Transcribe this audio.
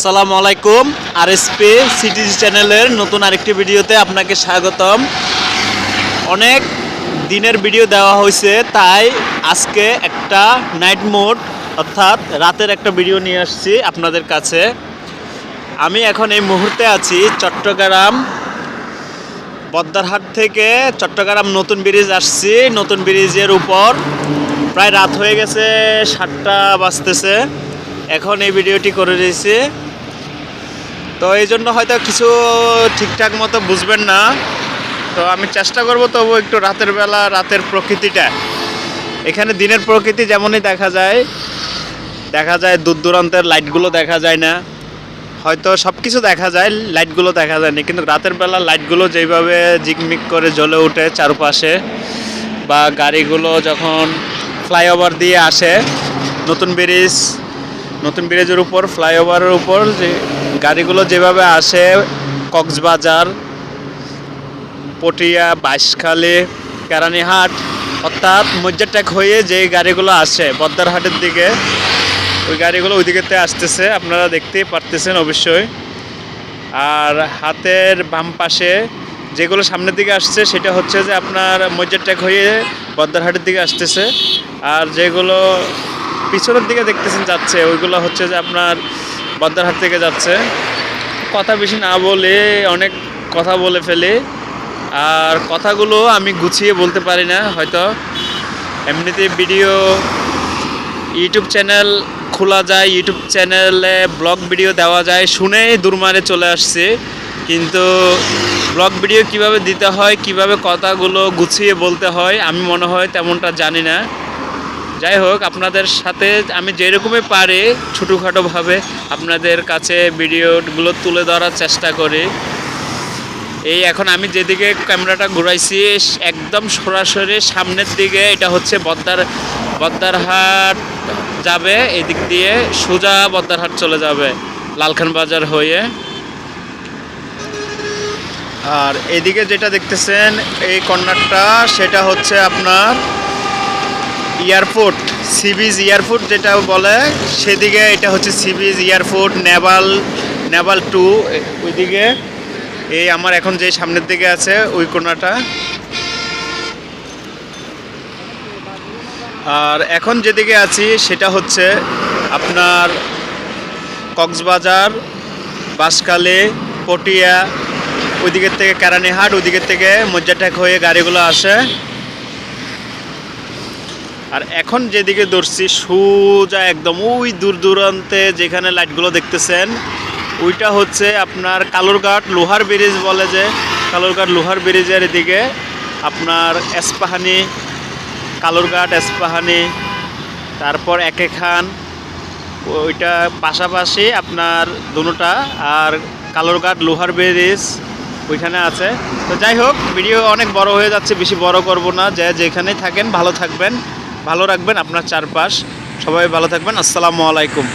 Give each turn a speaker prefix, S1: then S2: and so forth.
S1: আসসালামু আলাইকুম RSP CTG চ্যানেলের নতুন আরেকটি ভিডিওতে আপনাকে স্বাগতম। অনেক দিনের ভিডিও দেওয়া হয়েছে, তাই আজকে একটা নাইট মোড, অর্থাৎ রাতের একটা ভিডিও নিয়ে আসছি আপনাদের কাছে। আমি এখন এই মুহূর্তে আছি চট্টগ্রাম বদ্দারহাট থেকে চট্টগ্রাম নতুন ব্রিজ আসছি। নতুন ব্রিজের উপর প্রায় রাত হয়ে গেছে, সাতটা বাজতেছে। এখন এই ভিডিওটি করে দিয়েছি। তো এই জন্য হয়তো কিছু ঠিকঠাক মতো বুঝবেন না। তো আমি চেষ্টা করব তবু একটু রাতের বেলা, রাতের প্রকৃতিটা। এখানে দিনের প্রকৃতি যেমনই দেখা যায় দেখা যায় দূর দূরান্তের লাইটগুলো দেখা যায় না। হয়তো সব কিছু দেখা যায়, লাইটগুলো দেখা যায় না কিন্তু রাতের বেলা লাইটগুলো যেভাবে জিকমিক করে জ্বলে ওঠে চারপাশে বা গাড়িগুলো যখন ফ্লাইওভার দিয়ে আসে, নতুন ব্রিজ, নতুন ব্রিজের উপর, ফ্লাইওভারের উপর যে গাড়িগুলো যেভাবে আসে, কক্সবাজার, পটিয়া, বাইশখালী, কেরানীহাট, অর্থাৎ মজ্জারটেক হয়ে যে গাড়িগুলো আসে বদ্দারহাটের দিকে, ওই গাড়িগুলো ওই দিকেতে আসতেছে, আপনারা দেখতেই পারতেছেন অবশ্যই। আর হাতের বাম পাশে যেগুলো সামনের দিকে আসছে, সেটা হচ্ছে যে আপনার মজ্জারটেক হয়ে বদ্দারহাটের দিকে আসতেছে। আর যেগুলো পিছনের দিকে দেখতেছেন যাচ্ছে, ওইগুলো হচ্ছে যে আপনার বদ্দারহাট থেকে যাচ্ছে। কথা বেশি না বলে, অনেক কথা বলে ফেলে। আর কথাগুলো আমি গুছিয়ে বলতে পারি না, হয়তো। এমনিতে ভিডিও ইউটিউব চ্যানেল খোলা যায়, ইউটিউব চ্যানেলে ব্লগ ভিডিও দেওয়া যায়, শুনেই দুর্মারে চলে আসছে। কিন্তু ব্লগ ভিডিও কীভাবে দিতে হয়, কীভাবে কথাগুলো গুছিয়ে বলতে হয়, আমি মনে হয় তেমনটা জানি না। যাই হোক, আপনাদের সাথে আমি যেরকমই পারি ছোটোখাটোভাবে আপনাদের কাছে ভিডিওগুলো তুলে ধরার চেষ্টা করি। এই এখন আমি যেদিকে ক্যামেরাটা ঘুরাইছি, একদম সরাসরি সামনের দিকে, এটা হচ্ছে বদ্দার, বদ্দারহাট যাবে, এদিক দিয়ে সোজা বদ্দারহাট চলে যাবে, লালখান বাজার হয়ে। আর এদিকে যেটা দেখতেছেন, এই কর্নারটা, সেটা হচ্ছে আপনার এয়ারপোর্ট সিবিজ এয়ারপোর্ট যেটা বলে, সেদিকে এটা হচ্ছে সিবিজ এয়ারপোর্ট নেভাল নেভাল টু ওইদিকে। এই আমার এখন যে সামনের দিকে আছে, ওই কোনাটা। আর এখন যেদিকে আছি, সেটা হচ্ছে আপনার কক্সবাজার, বাঁশখালী, পটিয়া ওই দিকের থেকে কেরানীহাট ওই দিকের থেকে মজ্জাটেক হয়ে গাড়িগুলো আসে। আর এখন যেদিকে ধরছি সোজা একদম ওই দূর দূরান্তে যেখানে লাইটগুলো দেখতেছেন, ওইটা হচ্ছে আপনার কালুরঘাট লোহার ব্রিজ বলে যে, কালুরঘাট লোহার ব্রিজের এদিকে আপনার এসপাহানি, কালুরঘাট এসপাহানি, তারপর একে খান, ওইটা পাশাপাশি আপনার দুটা আর কালুরঘাট লোহার ব্রিজ ওইখানে আছে। তো যাই হোক, ভিডিও অনেক বড় হয়ে যাচ্ছে, বেশি বড় করব না, যে যেখানেই থাকেন, ভালো থাকবেন। ভালো রাখবেন আপনার চারপাশ। সবাই ভালো থাকবেন আসসালামু আলাইকুম।